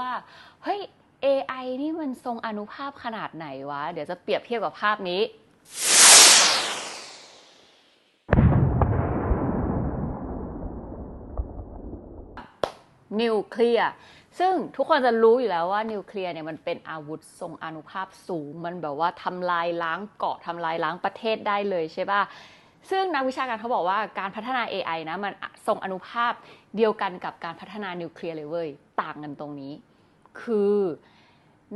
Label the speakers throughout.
Speaker 1: ว่าเฮ้ย AI นี่มันทรงอนุภาพขนาดไหนวะ เดี๋ยวจะเปรียบเทียบกับภาพนี้ นิวเคลียร์ซึ่งทุกคนจะรู้อยู่แล้วว่านิวเคลียร์เนี่ยมันเป็นอาวุธทรงอนุภาพสูง มันแบบว่าทำลายล้างเกาะทำลายล้างประเทศได้เลยใช่ป่ะซึ่งนักวิชาการเขาบอกว่าการพัฒนา AI นะมันทรงอนุภาพ เดียวกันกับการพัฒนานิวเคลียร์เลยเว้ย ต่างกันตรงนี้ คือ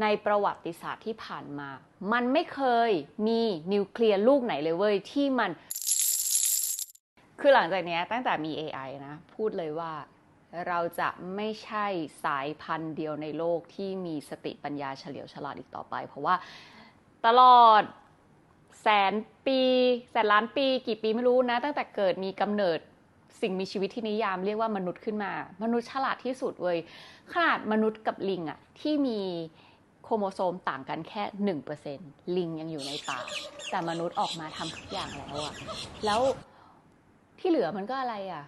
Speaker 1: ในประวัติศาสตร์ที่ผ่านมา มันไม่เคยมีนิวเคลียร์ลูกไหนเลยเว้ย ที่มัน คือหลังจากนี้ตั้งแต่มี AI นะ พูดเลยว่าเราจะไม่ใช่สายพันธุ์เดียวในโลกที่มีสติปัญญาเฉลียวฉลาดอีกต่อไป เพราะว่าตลอดแสนปี แสนล้านปี กี่ปีไม่รู้นะ ตั้งแต่เกิดมีกำเนิด สิ่งมีชีวิตที่นิยามเรียกว่ามนุษย์ขึ้นมา มนุษย์ฉลาดที่สุดเว้ยขนาดมนุษย์กับลิงอะที่มีโครโมโซมต่างกันแค่1%ลิงยังอยู่ในป่าแต่มนุษย์ออกมาทำทุกอย่างแล้วอะแล้วที่เหลือมันก็อะไรอะ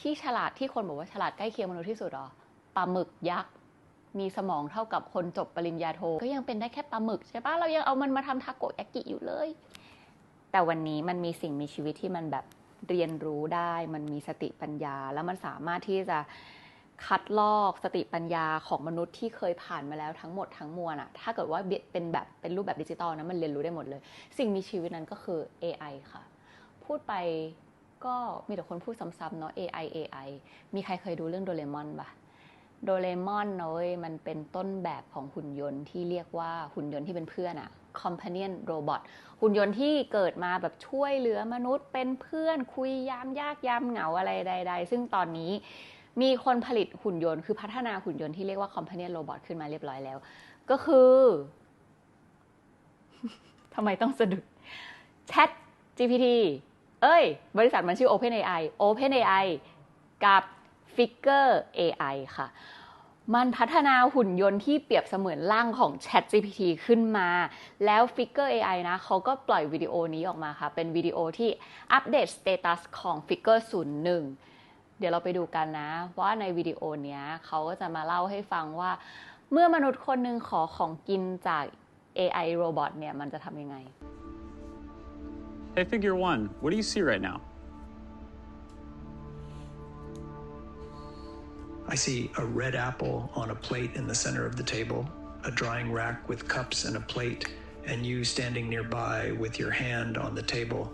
Speaker 1: ที่ฉลาดที่คนบอกว่าฉลาดใกล้เคียงมนุษย์ที่สุดหรอปลาหมึกยักษ์มีสมองเท่ากับคนจบปริญญาโท ก็ยังเป็นได้แค่ปลาหมึกใช่ปะเรายังเอามันมาทำทาโกยากิอยู่เลย แต่วันนี้มันมีสิ่งมีชีวิตที่มันแบบ เรียนรู้ได้ มันมีสติปัญญา แล้วมันสามารถที่จะคัดลอกสติปัญญาของมนุษย์ที่เคยผ่านมาแล้วทั้งหมดทั้งมวลอะถ้าเกิดว่าเป็นแบบเป็นรูปแบบดิจิตอลนะมันเรียนรู้ได้หมดเลย สิ่งมีชีวิตนั้นก็คือ AI ค่ะ พูดไปก็มีแต่คนพูดซ้ำๆเนาะ AI AI มีใครเคยดูเรื่องโดเรมอนปะ โดเรมอนเนยมันเป็นต้นแบบของหุ่นยนต์ที่เรียกว่าหุ่นยนต์ที่เป็นเพื่อนอะ companion robot หุ่นยนต์ที่เกิดมาแบบช่วยเหลือมนุษย์เป็นเพื่อนคุยยามยากยามเหงาอะไรใด ๆ ซึ่งตอนนี้มีคนผลิตหุ่นยนต์คือพัฒนาหุ่นยนต์ที่เรียกว่า companion robot ขึ้นมาเรียบร้อยแล้ว ก็คือทำไมต้องสะดุด Chat GPT เอ้ย บริษัทมันชื่อ OpenAI OpenAI กับ Figure AI ค่ะ มันพัฒนาหุ่นยนต์ที่เปรียบเสมือนร่างของ Chat GPT ขึ้นมา แล้ว Figure AI นะเขาก็ปล่อยวิดีโอนี้ออกมาค่ะ เป็นวิดีโอที่อัปเดตสเตตัสของ Figure 01 เดี๋ยวเราไปดูกันนะ ว่าในวิดีโอนี้เขาก็จะมาเล่าให้ฟังว่า เมื่อมนุษย์คนหนึ่งขอของกินจาก AI robot เนี่ยมันจะทำยังไง
Speaker 2: Hey, Figure One, what do you see right now?
Speaker 3: I see a red apple on a plate in the center of the table, a drying rack with cups and a plate, and you standing nearby with your hand on the table.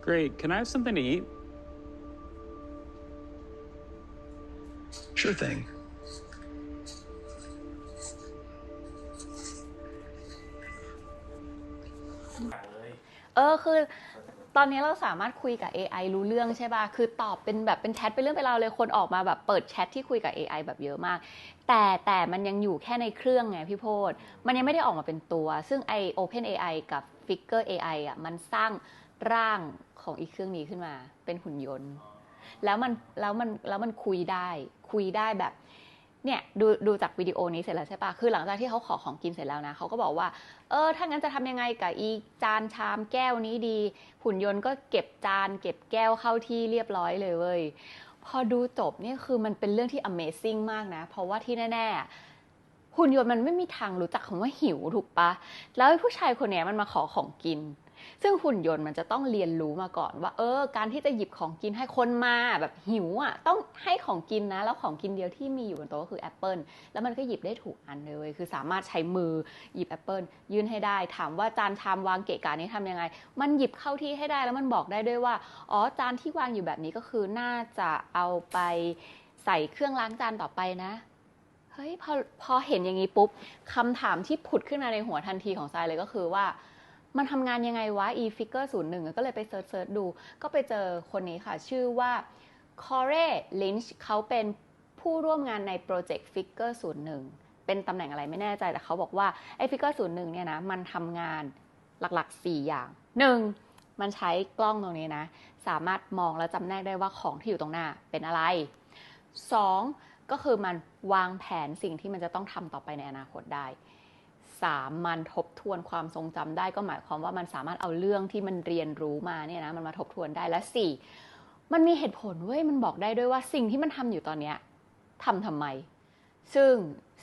Speaker 2: Great. Can I have something to eat?
Speaker 3: Sure thing.
Speaker 1: Uh, Ơ, oh, ตอนนี้เราสามารถคุยกับ AI รู้เรื่องใช่ป่ะ คือตอบเป็นแบบเป็นแชทเป็นเรื่องเป็นราวเลยคนออกมาแบบเปิดแชทที่คุยกับ AI แบบเยอะมาก แต่แต่มันยังอยู่แค่ในเครื่องไงพี่โพดมันยังไม่ได้ออกมาเป็นตัว ซึ่งไอ Open AI กับ Figure AI อะมันสร้างร่างของอีกเครื่องนี้ขึ้นมา เป็นหุ่นยนต์ แล้วมันแล้วมันแล้วมันคุยได้คุยได้แบบ เนี่ยดูดูจากวิดีโอนี้เสร็จแล้วใช่ปะคือหลังจากที่เขาขอของกินเสร็จแล้วนะเขาก็บอกว่า เออ ถ้างั้นจะทำยังไงกับอีจานชามแก้วนี้ดี หุ่นยนต์ก็เก็บจาน เก็บแก้วเข้าที่เรียบร้อยเลยเว้ย พอดูจบเนี่ยคือมันเป็นเรื่องที่ Amazing มากนะ เพราะว่าที่แน่ ๆ หุ่นยนต์มันไม่มีทางรู้จักคำว่าหิวถูกปะ แล้วผู้ชายคนนี้มันมาขอของกิน ซึ่งหุ่นยนต์มันจะต้องเรียนรู้มาก่อนว่า เออ การที่จะหยิบของกินให้คนมาแบบหิวอะต้องให้ของกินนะ แล้วของกินเดียวที่มีอยู่บนโต๊ะก็คือแอปเปิลแล้วมันก็หยิบได้ถูกอันเลย คือสามารถใช้มือหยิบแอปเปิลยื่นให้ได้ ถามว่าจานชามวางเกะกะนี้ทำยังไง มันหยิบเข้าที่ให้ได้แล้วมันบอกได้ด้วยว่า อ๋อ จานที่วางอยู่แบบนี้ก็คือน่าจะเอาไปใส่เครื่องล้างจานต่อไปนะเฮ้ยพอพอเห็นอย่างนี้ปุ๊บคำถามที่ผุดขึ้นมาในหัวทันทีของทรายเลยก็คือว่า มันทำงานยังไงวะ e-figure 01ก็เลยไปเซิร์ชเซิร์ชดู ก็ไปเจอคนนี้ค่ะ ชื่อว่า Corey Lynch เขาเป็นผู้ร่วมงานในโปรเจกต์ Figure 01เป็นตำแหน่งอะไรไม่แน่ใจ แต่เขาบอกว่าไอ้ Figure 01เนี่ยนะ มันทำงานหลักๆ 4 อย่าง 1. มันใช้กล้องตรงนี้นะ สามารถมองและจำแนกได้ว่าของที่อยู่ตรงหน้าเป็นอะไร 2. ก็คือมันวางแผนสิ่งที่มันจะต้องทำต่อไปในอนาคตได้ สามมันทบทวนความทรงจำได้ก็หมายความว่ามันสามารถเอาเรื่องที่มันเรียนรู้มาเนี่ยนะมันมาทบทวนได้และสี่มันมีเหตุผลเว้ยมันบอกได้ด้วยว่าสิ่งที่มันทำอยู่ตอนเนี้ยทำทำไม ซึ่ง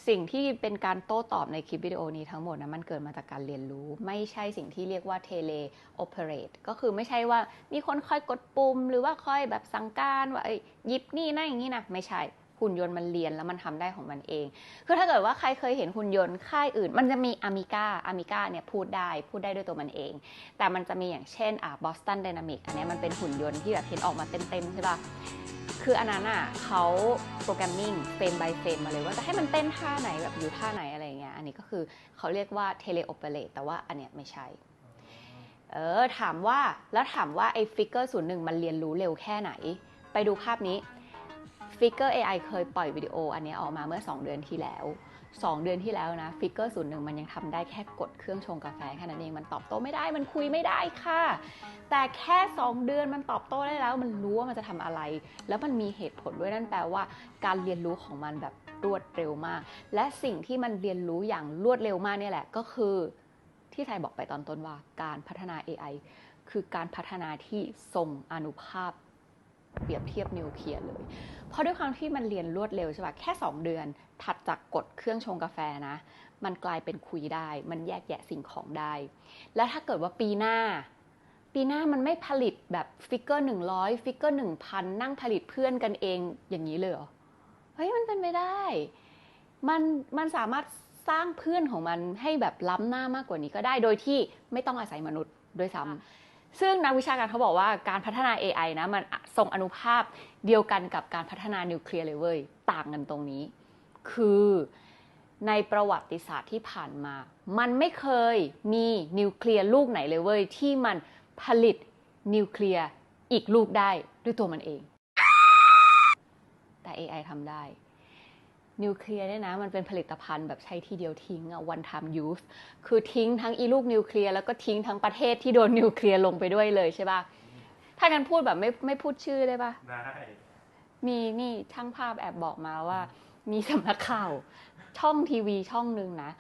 Speaker 1: สิ่งที่เป็นการโต้ตอบในคลิปวิดีโอนี้ทั้งหมดนะมันเกิดมาจากการเรียนรู้ ไม่ใช่สิ่งที่เรียกว่า tele operate ก็คือไม่ใช่ว่ามีคนคอยกดปุ่ม หรือว่าคอยแบบสั่งการว่าเอ้ยหยิบนี่นะอย่างนี้นะไม่ใช่ หุ่นยนต์มันเรียนแล้วมันทำได้ของมันเอง คือถ้าเกิดว่าใครเคยเห็นหุ่นยนต์ค่ายอื่น มันจะมีอามิก้าอามิก้าเนี่ยพูดได้พูดได้ด้วยตัวมันเอง แต่มันจะมีอย่างเช่นอ่า Boston Dynamics อันนี้มันเป็นหุ่นยนต์ที่แบบเห็นออกมาเต็มๆใช่ป่ะคืออันนั้นอะเขาโปรแกรมมิ่งเฟรม by เฟรมมาเลยว่าจะให้มันเต้นท่าไหนแบบอยู่ท่าไหนอะไรเงี้ยอันนี้ก็คือเขาเรียกว่า tele operate แต่ว่าอันเนี้ยไม่ใช่เออถามว่าแล้วถามว่าไอ้ฟิกเกอร์ศูนย์หนึ่งมันเรียนรู้เร็วแค่ไหน ไปดูภาพนี้ ฟิกเกอร์ AI เคยปล่อยวิดีโออันนี้ออกมาเมื่อ 2 เดือนที่แล้ว 2 เดือนที่แล้วนะฟิกเกอร์ศูนย์หนึ่งมันยังทำได้แค่กดเครื่องชงกาแฟแค่นั้นเองมันตอบโต้ไม่ได้มันคุยไม่ได้ค่ะ แต่แค่ 2 เดือนมันตอบโต้ได้แล้ว มันรู้ว่ามันจะทำอะไร แล้วมันมีเหตุผลด้วยนั่นแปลว่า การเรียนรู้ของมันแบบรวดเร็วมาก และสิ่งที่มันเรียนรู้อย่างรวดเร็วมากเนี่ยแหละก็คือที่ไทยบอกไปตอนต้นว่าการพัฒนา AI คือการพัฒนาที่ทรงอนุภาพ เปรียบเทียบนิวเคลียร์เลย เพราะด้วยความที่มันเรียนรวดเร็วใช่ปะแค่ 2 เดือนถัดจากกดเครื่องชงกาแฟนะ มันกลายเป็นคุยได้ มันแยกแยะสิ่งของได้ แล้วถ้าเกิดว่าปีหน้า ปีหน้ามันไม่ผลิตแบบฟิกเกอร์100ฟิกเกอร์1,000นั่งผลิตเพื่อนกันเองอย่างนี้เลยเหรอ เฮ้ยมันเป็นไม่ได้ มันมันสามารถสร้างเพื่อนของมันให้แบบล้ำหน้ามากกว่านี้ก็ได้ โดยที่ไม่ต้องอาศัยมนุษย์ด้วยซ้ำ ซึ่งนักวิชาการเขาบอกว่าการพัฒนา AI นะมันส่งอนุภาพเดียวกันกับการพัฒนานิวเคลียร์เลยเว้ยต่างกันตรงนี้ คือในประวัติศาสตร์ที่ผ่านมา มันไม่เคยมีนิวเคลียร์ลูกไหนเลยเว้ยที่มันผลิตนิวเคลียร์อีกลูกได้ด้วยตัวมันเอง แต่ AI ทำได้ นิวเคลียร์เนี่ยนะมันเป็นผลิตภัณฑ์แบบใช้ทีเดียวทิ้งอะ one time use คือทิ้งทั้งอีลูกนิวเคลียร์แล้วก็ทิ้งทั้งประเทศที่โดนนิวเคลียร์ลงไปด้วยเลยใช่ปะถ้ากันพูดแบบไม่ไม่พูดชื่อได้ปะ
Speaker 4: ได้
Speaker 1: มีนี่ช่างภาพแอบบอกมาว่า มีสำนักข่าวช่องทีวีช่องหนึ่งนะ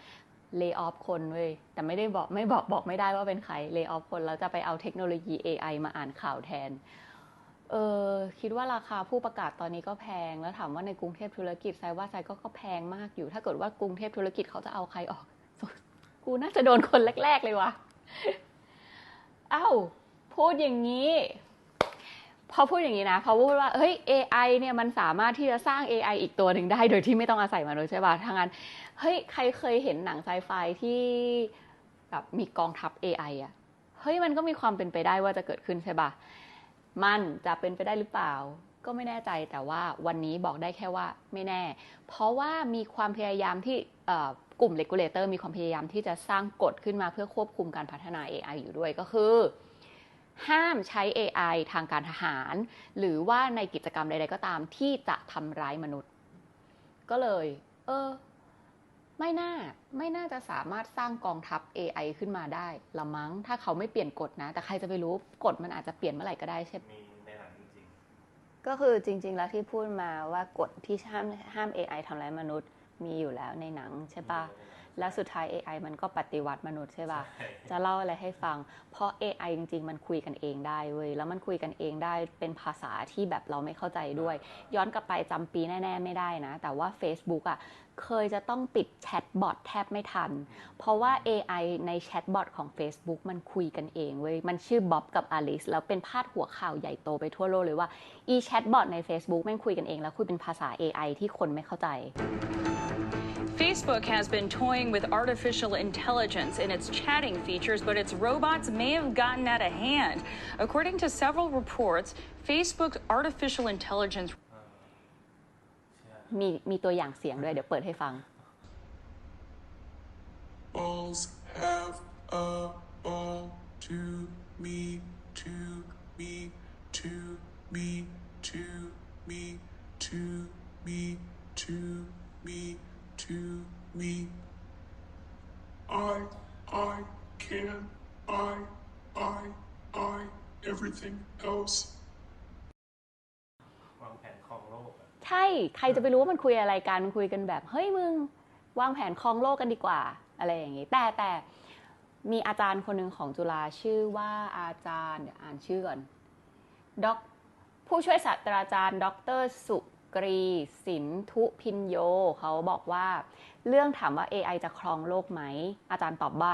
Speaker 1: เล y off คนเว้ยแต่ไม่ได้บอกไม่บอกบอกไม่ได้ว่าเป็นใครเล y off คนแล้วจะไปเอาเทคโนโลยี AI มาอ่านข่าวแทน เออคิดว่าราคาผู้ประกาศตอนนี้ก็แพง แล้วถามว่าในกรุงเทพธุรกิจไซว่าไซก็ก็แพงมากอยู่ ถ้าเกิดว่ากรุงเทพธุรกิจเขาจะเอาใครออก กูน่าจะโดนคนแรก ๆเลยวะเอ้าพูดอย่างนี้ พอพูดอย่างนี้นะพอพูดว่าเฮ้ย AI เนี่ยมันสามารถที่จะสร้าง AI อีกตัวหนึ่งได้ โดยที่ไม่ต้องอาศัยมนุษย์ใช่ป่ะทางนั้นเฮ้ยใครเคยเห็นหนังไซไฟที่แบบมีกองทัพ AI อะเฮ้ยมันก็มีความเป็นไปได้ว่าจะเกิดขึ้นใช่ป่ะ มันจะเป็นไปได้หรือเปล่า ก็ไม่แน่ใจแต่ว่าวันนี้บอกได้แค่ว่าไม่แน่ เพราะว่ามีความพยายามที่กลุ่ม regulator มีความพยายามที่จะสร้างกฎขึ้นมาเพื่อควบคุมการพัฒนา AI อยู่ด้วยก็คือ ห้ามใช้ AI ทางการทหาร หรือว่าในกิจกรรมใดๆก็ตามที่จะทำร้ายมนุษย์ ก็เลย เออ ไม่น่าไม่น่าจะสามารถสร้างกองทัพ AI ขึ้นมาได้ละมั้ง ถ้าเขาไม่เปลี่ยนกฎนะ แต่ใครจะไปรู้กฎมันอาจจะเปลี่ยนเมื่อไหร่ก็ได้ใช่ไหม
Speaker 4: มีในหนังจริง
Speaker 1: ก็คือจริง ๆ แล้วที่พูดมาว่ากฎที่ห้ามห้าม AI ทำร้ายมนุษย์มีอยู่แล้วในหนังใช่
Speaker 4: ๆ
Speaker 1: ปะ แล้วสุดท้าย AI มันก็ปฏิวัติมนุษย์ใช่ปะ
Speaker 4: ใช่
Speaker 1: จะเล่าอะไรให้ฟัง เพราะ AI จริง ๆ มันคุยกันเองได้เว้ย แล้วมันคุยกันเองได้เป็นภาษาที่แบบเราไม่เข้าใจด้วย ย้อนกลับไปจำปีแน่ ๆ ไม่ได้นะ แต่ว่า Facebook อะเคยจะต้องปิดแชทบอทแทบไม่ทัน เพราะว่า AI ในแชทบอทของ Facebook มันคุยกันเองเว้ย มันชื่อบ๊อบกับอลิสแล้วเป็นพาดหัวข่าวใหญ่โตไปทั่วโลกเลยว่า อีแชทบอทใน Facebook แม่งคุยกันเองแล้วคุยเป็นภาษา AI ที่คนไม่เข้าใจ
Speaker 5: Facebook has been toying with artificial intelligence in its chatting features, but its robots may have gotten out of hand. According to several reports, Facebook's artificial intelligence
Speaker 1: มีมีตัวอย่างเสียงด้วย เดี๋ยวเปิดให้ฟัง
Speaker 6: balls have a ball to me, to me, to me, to me, to me, to me, to me. I, I can, I, I, I, everything else.
Speaker 4: วางแผนครองโลกอะ
Speaker 1: ใช่ ใครจะไปรู้ว่ามันคุยอะไรกันมันคุยกันแบบ เฮ้ยมึง วางแผนครองโลกกันดีกว่า อะไรอย่างงี้ แต่แต่มีอาจารย์คนหนึ่งของจุฬาชื่อว่าอาจารย์ เดี๋ยวอ่านชื่อก่อนด็อกผู้ช่วยศาสตราจารย์ ดรสุ กรี สินทุพินโย เขาบอกว่าเรื่องถามว่า AI จะครองโลกไหม อาจารย์ตอบว่า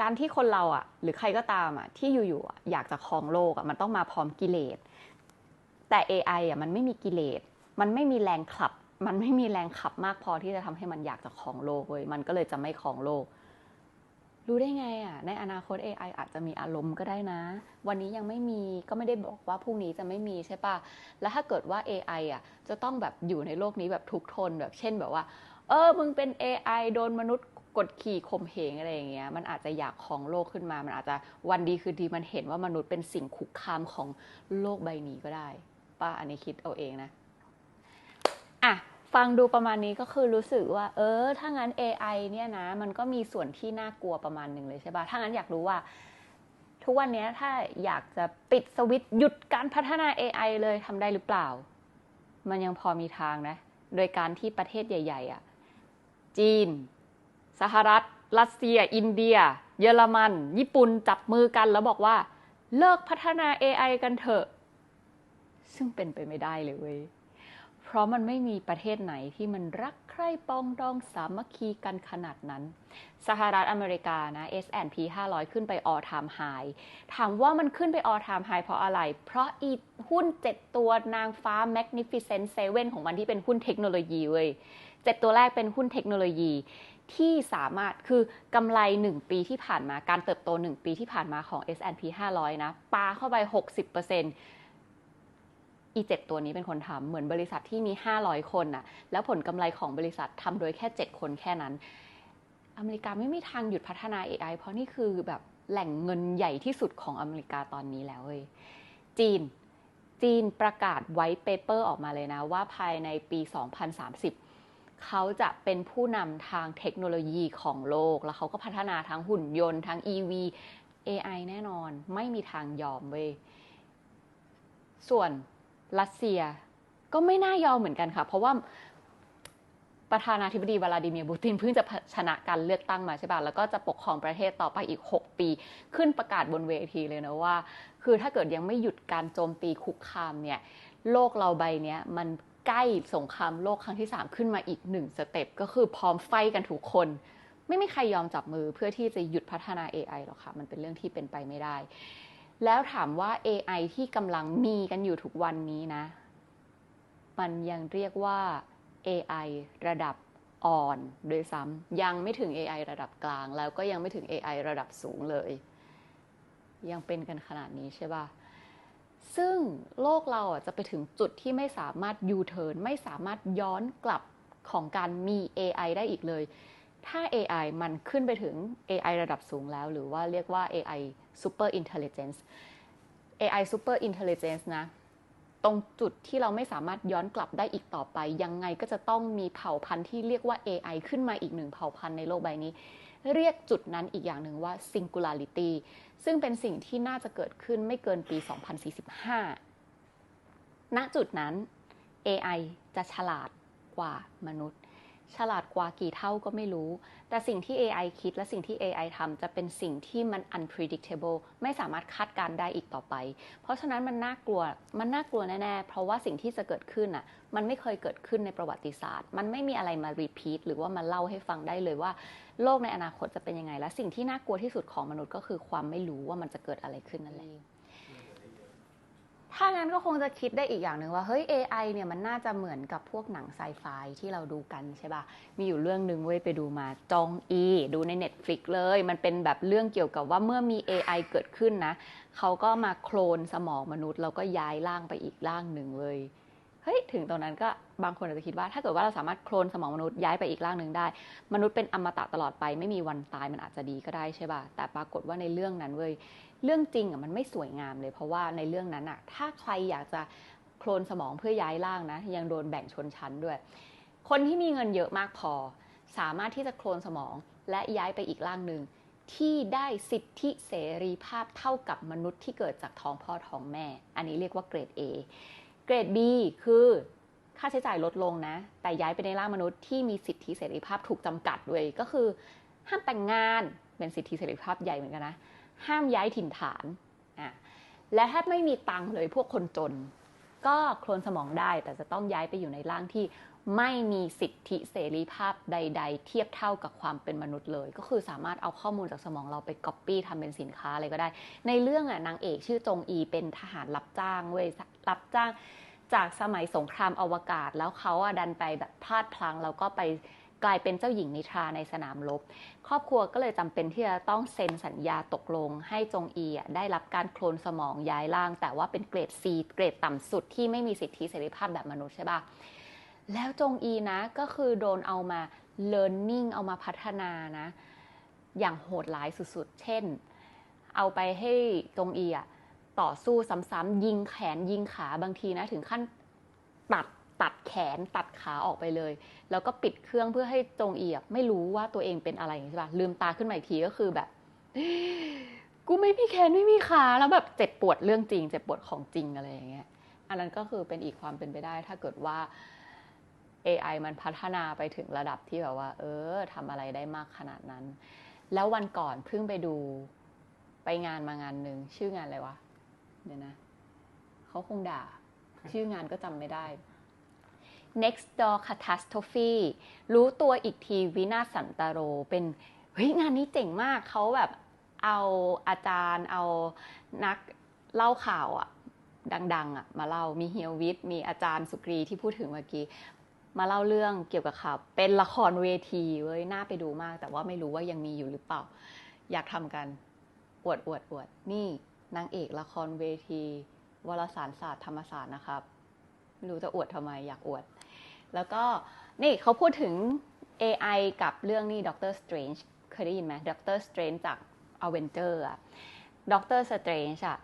Speaker 1: การที่คนเราอะ หรือใครก็ตามอะที่อยู่ๆอะอยากจะครองโลกอะมันต้องมาพร้อมกิเลสแต่ AI อะมันไม่มีกิเลสมันไม่มีแรงขับ มันไม่มีแรงขับมากพอที่จะทำให้มันอยากจะครองโลกเว้ยมันก็เลยจะไม่ครองโลก รู้ได้ไงอะ ในอนาคต AI อาจจะมีอารมณ์ก็ได้นะ วันนี้ยังไม่มีก็ไม่ได้บอกว่าพรุ่งนี้จะไม่มีใช่ปะแล้วถ้าเกิดว่า AI อะจะต้องแบบอยู่ในโลกนี้แบบทุกทนแบบเช่นแบบว่า เออ มึงเป็น AI โดนมนุษย์กดขี่ข่มเหงอะไรอย่างเงี้ย มันอาจจะอยากครองโลกขึ้นมา มันอาจจะวันดีคือดีมันเห็นว่ามนุษย์เป็นสิ่งคุกคามของโลกใบนี้ก็ได้ป้าอันนี้คิดเอาเองนะ ฟังดูประมาณนี้ก็คือรู้สึกว่า เออ ถ้างั้น AI เนี่ยนะ มันก็มีส่วนที่น่ากลัวประมาณหนึ่งเลยใช่ปะถ้างั้นอยากรู้ว่า ทุกวันนี้ถ้าอยากจะปิดสวิตช์หยุดการพัฒนา AI เลยทำได้หรือเปล่า มันยังพอมีทางนะ โดยการที่ประเทศใหญ่ ๆอะ จีน สหรัฐ รัสเซีย อินเดีย เยอรมัน ญี่ปุ่นจับมือกันแล้วบอกว่า เลิกพัฒนา AI กันเถอะ ซึ่งเป็นไปไม่ได้เลยเว้ย เพราะมันไม่มีประเทศไหนที่มันรักใคร่ปองดองสามัคคีกันขนาดนั้น สหรัฐอเมริกานะ S&P 500 ขึ้นไป all time high ถามว่ามันขึ้นไป all time high เพราะอะไร เพราะอีหุ้น 7 ตัวนางฟ้า Magnificent Seven ของมันที่เป็นหุ้นเทคโนโลยีเว้ย7ตัวแรกเป็นหุ้นเทคโนโลยีที่สามารถคือกำไร 1 ปีที่ผ่านมาการเติบโต 1 ปีที่ผ่านมาของ S&P 500 นะปาเข้าไป 60% อีเจ็ดตัวนี้เป็นคนทำเหมือนบริษัทที่มี 500 คนน่ะแล้วผลกำไรของบริษัททำโดยแค่ 7 คนแค่นั้น อเมริกาไม่มีทางหยุดพัฒนา AI เพราะนี่คือแบบแหล่งเงินใหญ่ที่สุดของอเมริกาตอนนี้แล้วเว้ยจีน จีนประกาศไว้เปเปอร์ออกมาเลยนะ ว่าภายในปี 2030 เขาจะเป็นผู้นำทางเทคโนโลยีของโลก แล้วเขาก็พัฒนาทั้งหุ่นยนต์ทั้ง EV AI แน่นอนไม่มีทางยอมเว้ยส่วน รัสเซีย ก็ไม่น่ายอมเหมือนกันค่ะ เพราะว่าประธานาธิบดีวลาดิเมียร์ปูตินเพิ่งจะชนะการเลือกตั้งมาใช่ป่ะ แล้วก็จะปกครองประเทศต่อไปอีก 6 ปี ขึ้นประกาศบนเวทีเลยนะว่า คือถ้าเกิดยังไม่หยุดการโจมตีคุกคามเนี่ย โลกเราใบเนี้ยมันใกล้สงครามโลกครั้งที่ 3 ขึ้นมาอีกหนึ่งสเต็ปก็คือพร้อมไฟกันทุกคน ไม่มีใครยอมจับมือเพื่อที่จะหยุดพัฒนา AI หรอกค่ะ มันเป็นเรื่องที่เป็นไปไม่ได้ แล้วถามว่า AI ที่กำลังมีกันอยู่ทุกวันนี้นะ มันยังเรียกว่า AI ระดับอ่อนโดยซ้ำยังไม่ถึง AI ระดับกลาง แล้วก็ยังไม่ถึง AI ระดับสูงเลย ยังเป็นกันขนาดนี้ใช่ป่ะซึ่งโลกเราจะไปถึงจุดที่ไม่สามารถยูเทิร์นไม่สามารถย้อนกลับของการมี AI ได้อีกเลย ถ้า AI มันขึ้นไปถึง AI ระดับสูงแล้ว หรือว่าเรียกว่า AI super intelligence AI super intelligence นะ ตรงจุดที่เราไม่สามารถย้อนกลับได้อีกต่อไป ยังไงก็จะต้องมีเผ่าพันธุ์ที่เรียกว่า AI ขึ้นมาอีกหนึ่งเผ่าพันธุ์ในโลกใบนี้ เรียกจุดนั้นอีกอย่างหนึ่งว่า singularity ซึ่งเป็นสิ่งที่น่าจะเกิดขึ้นไม่เกินปี 2045 ณจุดนั้น AI จะฉลาดกว่ามนุษย์ ฉลาดกว่ากี่เท่าก็ไม่รู้ แต่สิ่งที่ AI คิดและสิ่งที่ AI ทำจะเป็นสิ่งที่มัน unpredictable ไม่สามารถคาดการได้อีกต่อไป เพราะฉะนั้นมันน่ากลัว มันน่ากลัวแน่ๆ เพราะว่าสิ่งที่จะเกิดขึ้นอะ มันไม่เคยเกิดขึ้นในประวัติศาสตร์ มันไม่มีอะไรมา repeat หรือว่ามาเล่าให้ฟังได้เลยว่า โลกในอนาคตจะเป็นยังไง และสิ่งที่น่ากลัวที่สุดของมนุษย์ก็คือความไม่รู้ว่ามันจะเกิดอะไรขึ้นนั่นเอง ถ้างั้นก็คงจะคิดได้อีกอย่างหนึ่งว่า เฮ้ย AI เนี่ยมันน่าจะเหมือนกับพวกหนังไซไฟที่เราดูกันใช่ปะ่ะ มีอยู่เรื่องหนึ่งเว้ยไปดูมาจองอี ดูใน Netflix เลย มันเป็นแบบเรื่องเกี่ยวกับว่าเมื่อมี AI เกิดขึ้นนะ เขาก็มาโคลนสมองมนุษย์ แล้วก็ย้ายร่างไปอีกร่างหนึ่งเลยเฮ้ยถึงตรงนั้นก็บางคนอาจจะคิดว่า ถ้าเกิดว่าเราสามารถโคลนสมองมนุษย์ย้ายไปอีกร่างหนึ่งได้ มนุษย์เป็นอมตะตลอดไปไม่มีวันตายมันอาจจะดีก็ได้ใช่ป่ะแต่ปรากฏว่าในเรื่องนั้นเว้ย เรื่องจริงอะมันไม่สวยงามเลย เพราะว่าในเรื่องนั้นอะถ้าใครอยากจะโคลนสมองเพื่อย้ายร่างนะ ยังโดนแบ่งชนชั้นด้วย คนที่มีเงินเยอะมากพอ สามารถที่จะโคลนสมองและย้ายไปอีกร่างหนึ่งที่ได้สิทธิเสรีภาพเท่ากับมนุษย์ที่เกิดจากท้องพ่อท้องแม่ อันนี้เรียกว่าเกรด A เกรด B คือค่าใช้จ่ายลดลงนะ แต่ย้ายไปในร่างมนุษย์ที่มีสิทธิเสรีภาพถูกจำกัดด้วย ก็คือห้ามแต่งงานเป็นสิทธิเสรีภาพใหญ่เหมือนกันนะ ห้ามย้ายถิ่นฐานอะและถ้าไม่มีตังค์เลยพวกคนจน ก็โคลนสมองได้แต่จะต้องย้ายไปอยู่ในร่างที่ไม่มีสิทธิเสรีภาพใด ๆ เทียบเท่ากับความเป็นมนุษย์เลย ก็คือสามารถเอาข้อมูลจากสมองเราไปก๊อปปี้ทำเป็นสินค้าอะไรก็ได้ ในเรื่องอะนางเอกชื่อจงอีเป็นทหารรับจ้างเว้ยรับจ้างจากสมัยสงครามอวกาศแล้วเขาอะดันไปแบบพลาดพลั้งแล้วก็ไป กลายเป็นเจ้าหญิงนิทราในสนามรบ ครอบครัวก็เลยจำเป็นที่จะต้องเซ็นสัญญาตกลง ให้จงอีได้รับการโคลนสมองย้ายร่าง แต่ว่าเป็นเกรด C เกรดต่ำสุดที่ไม่มีสิทธิเสรีภาพแบบมนุษย์ใช่ปะแล้วจงอีนะก็คือโดนเอามา learning เอามาพัฒนานะ อย่างโหดร้ายสุดๆ เช่น เอาไปให้จงอีอะต่อสู้ซ้ำๆยิงแขนยิงขาบางทีนะ ถึงขั้นตัด ตัดแขนตัดขาออกไปเลย แล้วก็ปิดเครื่องเพื่อให้จงเอีอะไม่รู้ว่าตัวเองเป็นอะไรใช่ปะลืมตาขึ้นมาอีกทีก็คือแบบ กูไม่มีแขนไม่มีขาแล้วแบบเจ็บปวดเรื่องจริง เจ็บปวดของจริงอะไรอย่างเงี้ย อันนั้นก็คือเป็นอีกความเป็นไปได้ ถ้าเกิดว่า AI มันพัฒนาไปถึงระดับที่แบบว่า เออทำอะไรได้มากขนาดนั้น แล้ววันก่อนเพิ่งไปดูไปงานมางานหนึ่งชื่องานอะไรวะเดี๋ยวนะเขาคงด่า ชื่องานก็จำไม่ได้ next door catastrophe รู้ตัวอีกทีวินาศสันตโร เป็นเฮ้ยงานนี้เจ๋งมากเขาแบบเอาอาจารย์เอานักเล่าข่าวอะดังๆอะมาเล่ามีเฮียวิทมีอาจารย์สุกรีที่พูดถึงเมื่อกี้มาเล่าเรื่องเกี่ยวกับข่าวเป็นละครเวทีเว้ยน่าไปดูมาก แต่ว่าไม่รู้ว่ายังมีอยู่หรือเปล่า อยากทำกันอวดอวดอวดนี่นางเอกละครเวที วารสารศาสตร์ธรรมศาสตร์นะครับ ไม่รู้จะอวดทำไมอยากอวด แล้วก็นี่เขาพูดถึง AI กับเรื่องนี่ Doctor Strange เคยได้ยินไหม Doctor Strange จาก Avenger อะด r Strange อะ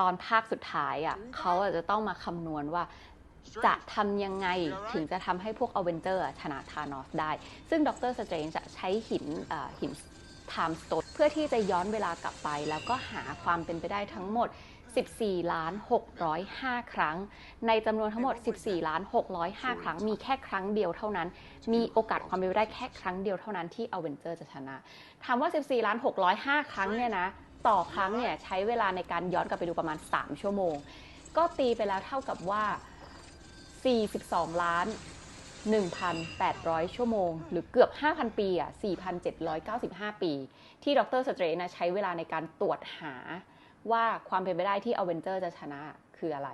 Speaker 1: ตอนภาคสุดท้ายอะเขาจะต้องมาคำนวณว่าจะทำยังไงถึงจะทำให้พวก Avenger อะชนะธานอสได้ ซึ่งด r Strange จะใช้หินหิน Time Stone เพื่อที่จะย้อนเวลากลับไป แล้วก็หาความเป็นไปได้ทั้งหมด 14 ล้าน 605 ครั้ง ในจำนวนทั้งหมด 14 ล้าน 605 ครั้ง มีแค่ครั้งเดียวเท่านั้น มีโอกาสความเป็นไปได้แค่ครั้งเดียวเท่านั้นที่อเวนเจอร์จะชนะ ถามว่า 14 ล้าน 605 ครั้งเนี่ยนะ ต่อครั้งเนี่ยใช้เวลาในการย้อนกลับไปดูประมาณ 3 ชั่วโมง ก็ตีไปแล้วเท่ากับว่า 42 ล้าน 1,800 ชั่วโมง หรือเกือบ 5,000 ปีอะ4,795 ปี ที่ดรสเตรนนะใช้เวลาในการตรวจหา ว่าความเป็นไปได้ที่อเวนเจอร์จะชนะคืออะไร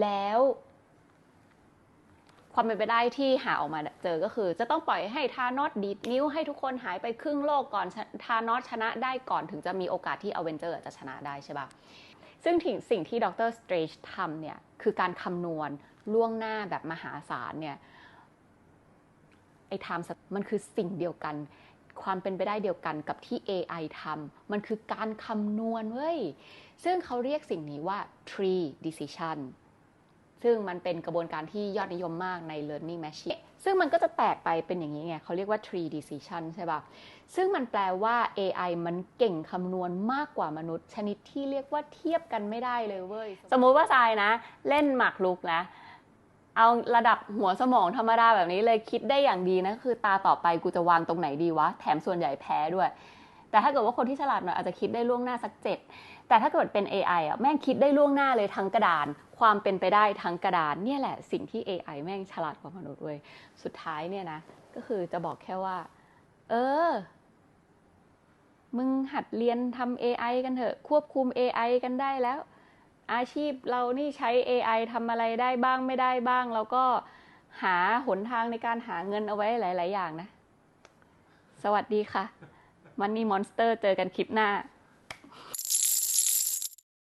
Speaker 1: แล้วความเป็นไปได้ที่หาออกมาเจอก็คือ จะต้องปล่อยให้ทานอสดีดนิ้วให้ทุกคนหายไปครึ่งโลกก่อนทานอสชนะได้ก่อนถึงจะมีโอกาสที่อเวนเจอร์จะชนะได้ใช่ปะซึ่งสิ่งที่ดรสเตรจทำเนี่ย คือการคำนวณล่วงหน้าแบบมหาศาลเนี่ยไอ้ไทม์มันคือสิ่งเดียวกัน ความเป็นไปได้เดียวกันกับที่ AI ทำมันคือการคำนวณเว้ย ซึ่งเขาเรียกสิ่งนี้ว่า tree decision ซึ่งมันเป็นกระบวนการที่ยอดนิยมมากใน learning machine ซึ่งมันก็จะแตกไปเป็นอย่างนี้ไง เขาเรียกว่า tree decision ใช่ปะซึ่งมันแปลว่า AI มันเก่งคำนวณมากกว่ามนุษย์ ชนิดที่เรียกว่าเทียบกันไม่ได้เลยเว้ย สมมุติว่าทรายนะ เล่นหมากรุกนะ เอาระดับหัวสมองธรรมดาแบบนี้เลยคิดได้อย่างดีนะคือตาต่อไปกูจะวางตรงไหนดีวะ แถมส่วนใหญ่แพ้ด้วย แต่ถ้าเกิดว่าคนที่ฉลาดหน่อยอาจจะคิดได้ล่วงหน้าสักเจ็ดแต่ถ้าเกิดเป็น AI อะแม่งคิดได้ล่วงหน้าเลยทั้งกระดาน ความเป็นไปได้ทั้งกระดานเนี่ยแหละสิ่งที่ AI แม่งฉลาดกว่ามนุษย์เว้ยสุดท้ายเนี่ยนะ ก็คือจะบอกแค่ว่า เออ มึงหัดเรียนทำ AI กันเถอะ ควบคุม AI กันได้แล้ว อาชีพเรานี่ใช้ AI ทำอะไรได้บ้างไม่ได้บ้าง แล้วก็หาหนทางในการหาเงินเอาไว้หลาย ๆ อย่างนะ สวัสดีค่ะ มันนี่มอนสเตอร์เจอกันคลิปหน้า